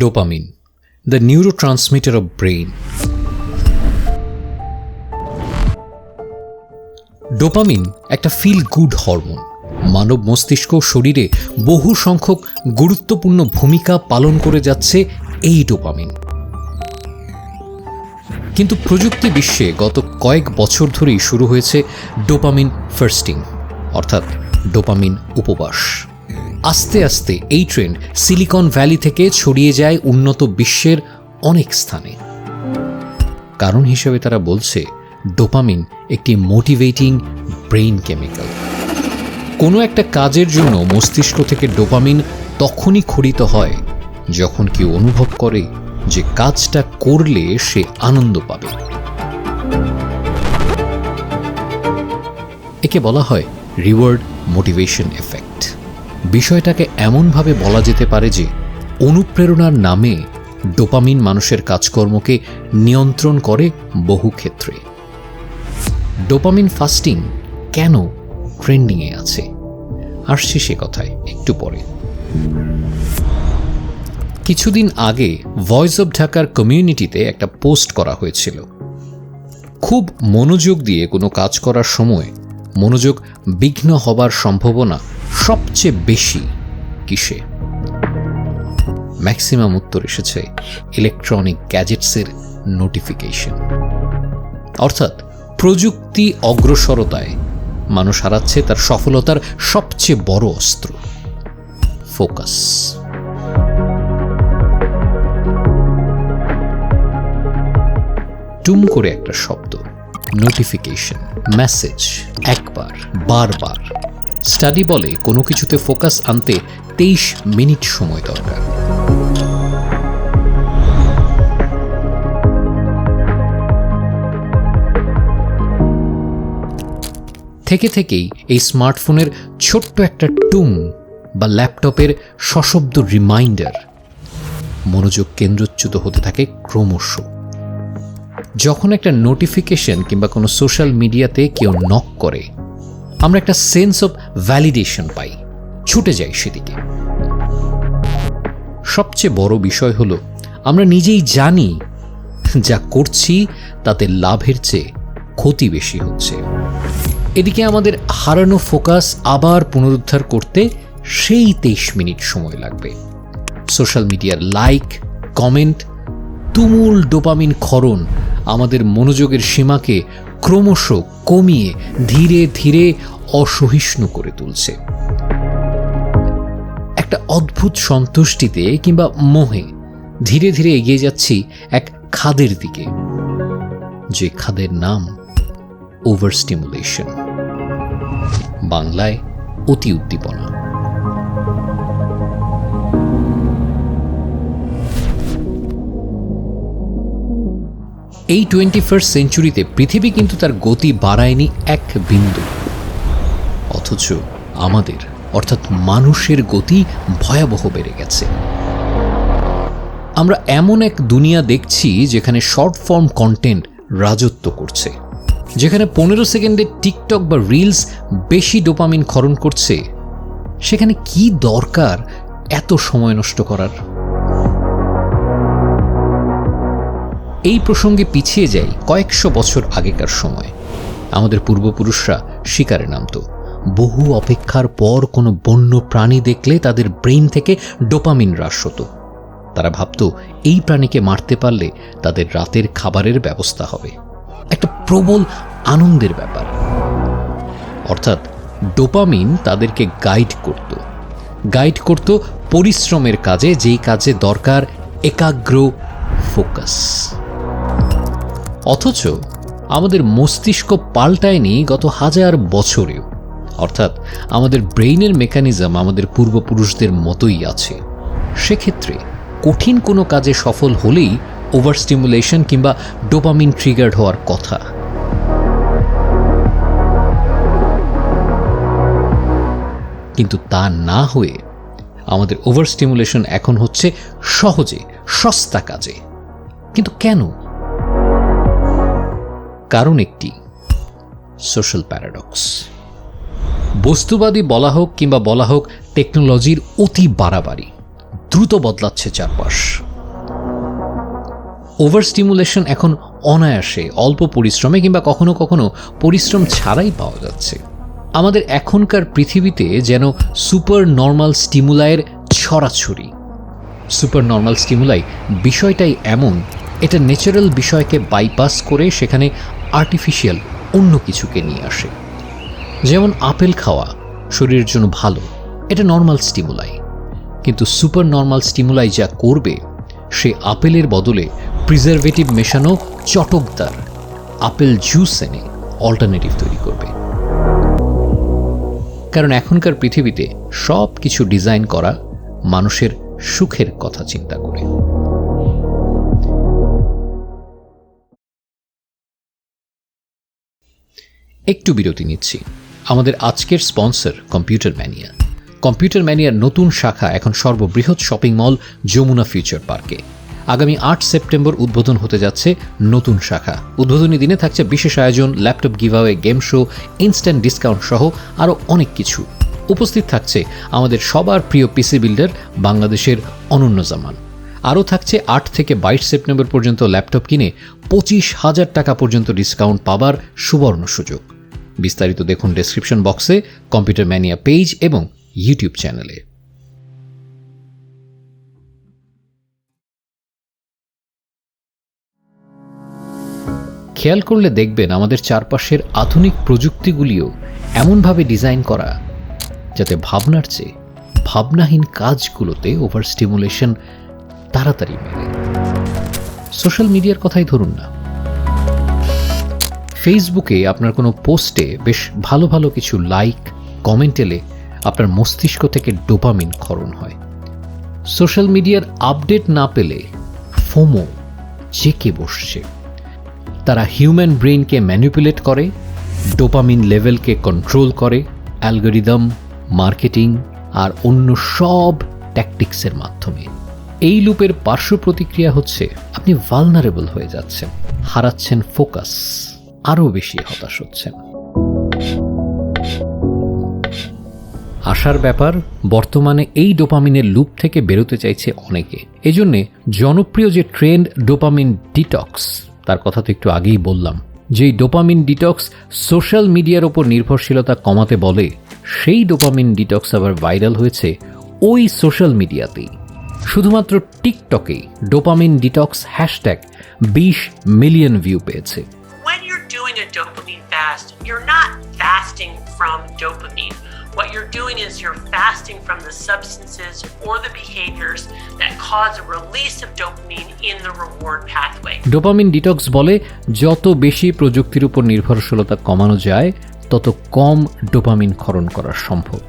Dopamine, the neurotransmitter of brain. Dopamine একটা feel good hormone মানব মস্তিষ্ক শরীরে বহু সংখ্যক গুরুত্বপূর্ণ ভূমিকা পালন করে যাচ্ছে এই ডোপামিন। কিন্তু প্রযুক্তি বিশ্বে গত কয়েক বছর ধরেই শুরু হয়েছে ডোপামিন ফার্স্টিং অর্থাৎ ডোপামিন উপবাস। আস্তে আস্তে এই ট্রেন্ড সিলিকন ভ্যালি থেকে ছড়িয়ে যায় উন্নত বিশ্বের অনেক স্থানে। কারণ হিসেবে তারা বলছে, ডোপামিন একটি মোটিভেটিং ব্রেইন কেমিক্যাল। কোনো একটা কাজের জন্য মস্তিষ্ক থেকে ডোপামিন তখনই খরিত হয় যখন কেউ অনুভব করে যে কাজটা করলে সে আনন্দ পাবে। একে বলা হয় রিওয়ার্ড মোটিভেশন এফেক্ট। বিষয়টাকে এমনভাবে বলা যেতে পারে যে, অনুপ্রেরণার নামে ডোপামিন মানুষের কাজকর্মকে নিয়ন্ত্রণ করে বহু ক্ষেত্রে। ডোপামিন ফাস্টিং কেন ট্রেন্ডিংয়ে আছে? আসছি সে কথায় একটু পরে। কিছুদিন আগে ভয়েস অব ঢাকার কমিউনিটিতে একটা পোস্ট করা হয়েছিল। খুব মনোযোগ দিয়ে কোনো কাজ করার সময় মনোযোগ বিঘ্ন হবার সম্ভাবনা সবচেয়ে বেশি কিসে? ম্যাক্সিমাম উত্তর এসেছে ইলেকট্রনিক গ্যাজেটসের নোটিফিকেশন অর্থাৎ প্রযুক্তি অগ্রসরতায় মানুষ হারাচ্ছে তার সফলতার সবচেয়ে বড় অস্ত্র। ফোকাস। টুম করে একটা শব্দ নোটিফিকেশন মেসেজ একবার, বারবার। স্টাডি বলে কোনো কিছুতে ফোকাস আনতে তেইশ মিনিট সময় দরকার। থেকে থেকেই এই স্মার্টফোনের ছোট্ট একটা টুম বা ল্যাপটপের সশব্দ রিমাইন্ডার মনোযোগ কেন্দ্রচ্যুত হতে থাকে ক্রমশ। যখন একটা নোটিফিকেশন কিংবা কোনো সোশ্যাল মিডিয়াতে কেউ নক করে আমরা একটা সেন্স অফ ভ্যালিডেশন পাই, ছুটে যাই সেদিকে। সবচেয়ে বড় বিষয় হলো, আমরা নিজেই জানি যা করছি তাতে লাভের চেয়ে ক্ষতি বেশি হচ্ছে। এদিকে আমাদের হারানো ফোকাস আবার পুনরুদ্ধার করতে সেই তেইশ মিনিট সময় লাগবে। সোশ্যাল মিডিয়ার লাইক কমেন্ট তুমুল ডোপামিন ক্ষরণ আমাদের মনোযোগের সীমাকে ক্রমশ কমিয়ে ধীরে ধীরে অসহিষ্ণু করে তুলছে। একটা অদ্ভুত সন্তুষ্টিতে কিংবা মোহে ধীরে ধীরে এগিয়ে যাচ্ছি এক খাদের দিকে, যে খাদের নাম ওভার স্টিমুলেশন বাংলায় অতি উদ্দীপনা। এই টোয়েন্টি ফার্স্ট সেঞ্চুরিতে পৃথিবী কিন্তু তার গতি বাড়ায়নি এক বিন্দু। অথচ আমাদের, অর্থাৎ মানুষের গতি ভয়াবহ বেড়ে গেছে। আমরা এমন এক দুনিয়া দেখছি যেখানে শর্ট ফর্ম কন্টেন্ট রাজত্ব করছে, যেখানে পনেরো সেকেন্ডের টিকটক বা রিলস বেশি ডোপামিন ক্ষরণ করছে। সেখানে কি দরকার এত সময় নষ্ট করার? এই প্রসঙ্গে পিছিয়ে যাই কয়েকশো বছর আগেকার সময়। আমাদের পূর্বপুরুষরা শিকারে নামতো। বহু অপেক্ষার পর কোনো বন্য প্রাণী দেখলে তাদের ব্রেইন থেকে ডোপামিন হ্রাস হতো। তারা ভাবত, এই প্রাণীকে মারতে পারলে তাদের রাতের খাবারের ব্যবস্থা হবে। একটা প্রবল আনন্দের ব্যাপার। অর্থাৎ ডোপামিন তাদেরকে গাইড করত। গাইড করত পরিশ্রমের কাজে, যেই কাজে দরকার একাগ্র ফোকাস। অথচ আমাদের মস্তিষ্ক পাল্টায়নি গত হাজার বছরেও। অর্থাৎ আমাদের ব্রেইনের মেকানিজম আমাদের পূর্বপুরুষদের মতোই আছে। সেক্ষেত্রে কঠিন কোনো কাজে সফল হলেই ওভার স্টিমুলেশন কিংবা ডোপামিন ট্রিগার্ড হওয়ার কথা। কিন্তু তা না হয়ে আমাদের ওভার স্টিমুলেশন এখন হচ্ছে সহজে, সস্তা কাজে। কিন্তু কেন? কারণ একটি সোশ্যাল প্যারাডক্স বস্তুবাদী বলা হোক কিংবা বলা হোক টেকনোলজির অতি বাড়াবাড়ি, দ্রুত বদলাচ্ছে চারপাশ। ওভার স্টিমুলেশন এখন অনায়াসে অল্প পরিশ্রমে কিংবা কখনো কখনো পরিশ্রম ছাড়াই পাওয়া যাচ্ছে। আমাদের এখনকার পৃথিবীতে যেন সুপার নর্মাল স্টিমুলাইয়ের ছড়াছড়ি। সুপার নর্মাল স্টিমুলাই বিষয়টাই এমন এটা ন্যাচারাল বিষয়কে বাইপাস করে সেখানে আর্টিফিশিয়াল অন্য কিছুকে নিয়ে আসে। যেমন আপেল খাওয়া শরীরের জন্য ভালো, এটা নর্মাল স্টিমুলাই কিন্তু সুপার নর্মাল স্টিমুলাই যা করবে, সে আপেলের বদলে প্রিজারভেটিভ মেশানো চটকদার, আপেল জুস এনে অল্টারনেটিভ তৈরি করবে। কারণ এখনকার পৃথিবীতে সব কিছু ডিজাইন করা মানুষের সুখের কথা চিন্তা করে। একটু বিরতি নিচ্ছি। আমাদের আজকের স্পন্সর কম্পিউটার ম্যানিয়া। কম্পিউটার ম্যানিয়ার নতুন শাখা এখন সর্ববৃহৎ শপিং মল যমুনা ফিউচার পার্কে। আগামী আট সেপ্টেম্বর উদ্বোধন হতে যাচ্ছে নতুন শাখা। উদ্বোধনী দিনে থাকছে বিশেষ আয়োজন, laptop giveaway, game show, instant discount সহ আরও অনেক কিছু। উপস্থিত থাকছে আমাদের সবার প্রিয় পিসি বিল্ডার বাংলাদেশের অনন্য জামান। আরও থাকছে আট থেকে বাইশ সেপ্টেম্বর পর্যন্ত ল্যাপটপ কিনে পঁচিশ হাজার টাকা পর্যন্ত ডিসকাউন্ট পাবার সুবর্ণ সুযোগ। বিস্তারিত দেখুন ডেসক্রিপশন বক্সে কম্পিউটার ম্যানিয়া পেজ এবং ইউটিউব চ্যানেলে খেয়াল করলে দেখবেন আমাদের চারপাশের আধুনিক প্রযুক্তিগুলিও এমনভাবে ডিজাইন করা, যাতে ভাবনার চেয়ে ভাবনাহীন কাজগুলোতে ওভার স্টিমুলেশন তাড়াতাড়ি মেলে। সোশ্যাল মিডিয়ার কথাই ধরুন না। ফেসবুকে আপনার কোনো পোস্টে বেশ ভালো ভালো কিছু লাইক কমেন্ট এলে আপনার মস্তিষ্ক থেকে ডোপামিন ক্ষরণ হয়। সোশ্যাল মিডিয়ার আপডেট না পেলে ফোমো চেকে বসছে। তারা হিউম্যান ব্রেইনকে ম্যানিপুলেট করে ডোপামিন লেভেলকে কন্ট্রোল করে অ্যালগোরিদম মার্কেটিং আর অন্য সব ট্যাকটিক্সের মাধ্যমে। এই লুপের পার্শ্ব প্রতিক্রিয়া হচ্ছে আপনি ভালনারেবল হয়ে যাচ্ছেন, হারাচ্ছেন ফোকাস আরও বেশি হতাশ হচ্ছেন। আশার ব্যাপার, বর্তমানে এই ডোপামিনের লুপ থেকে বেরোতে চাইছে অনেকে। এজন্যে জনপ্রিয় যে ট্রেন্ড ডোপামিন ডিটক্স, তার কথা তো একটু আগেই বললাম, যেই ডোপামিন ডিটক্স সোশ্যাল মিডিয়ার ওপর নির্ভরশীলতা কমাতে বলে, সেই ডোপামিন ডিটক্স আবার ভাইরাল হয়েছে ওই সোশ্যাল মিডিয়াতেই। শুধুমাত্র টিকটকেই ডোপামিন ডিটক্স হ্যাশট্যাগ বিশ মিলিয়ন ভিউ পেয়েছে। Dopamine fast, you're not fasting from dopamine. What you're doing is you're fasting from the substances or the behaviors that cause a release of dopamine in the reward pathway. Dopamine detox বলে যত বেশি প্রযুক্তির উপর নির্ভরশীলতা কমানো যায় তত কম dopamine ক্ষরণ করা সম্ভব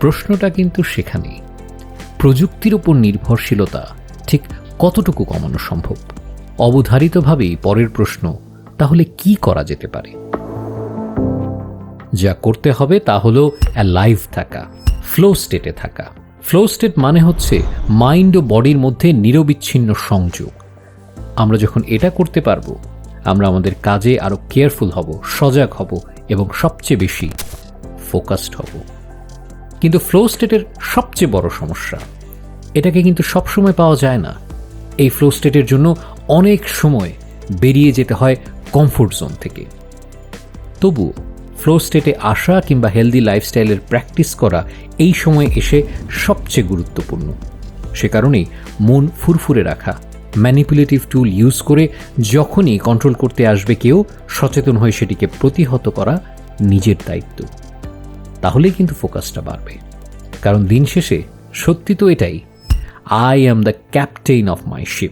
প্রশ্নটা কিন্তু সেখানেই প্রযুক্তির উপর নির্ভরশীলতা ঠিক কতটুকু কমানো সম্ভব অবধারিতভাবেই পরের প্রশ্ন তাহলে কি করা যেতে পারে? যা করতে হবে তা হলো লাইভ থাকা ফ্লো স্টেটে থাকা। ফ্লো স্টেট মানে হচ্ছে মাইন্ড ও বডির মধ্যে নিরবিচ্ছিন্ন সংযোগ। আমরা যখন এটা করতে পারব, আমরা আমাদের কাজে আরও কেয়ারফুল হব, সজাগ হব এবং সবচেয়ে বেশি ফোকাসড হব। কিন্তু ফ্লো স্টেটের সবচেয়ে বড় সমস্যা, এটাকে কিন্তু সবসময় পাওয়া যায় না। এই ফ্লো স্টেটের জন্য অনেক সময় বেরিয়ে যেতে হয় কমফোর্ট জোন থেকে। তবুও ফ্লো স্টেটে আসা কিংবা হেলদি লাইফস্টাইলের প্র্যাকটিস করা এই সময় এসে সবচেয়ে গুরুত্বপূর্ণ। সে কারণেই মন ফুরফুরে রাখা ম্যানিপুলেটিভ টুল ইউজ করে যখনই কন্ট্রোল করতে আসবে কেউ, সচেতন হয়ে সেটিকে প্রতিহত করা নিজের দায়িত্ব। তাহলেই কিন্তু ফোকাসটা বাড়বে। কারণ দিন শেষে সত্যি তো এটাই I am the captain of my ship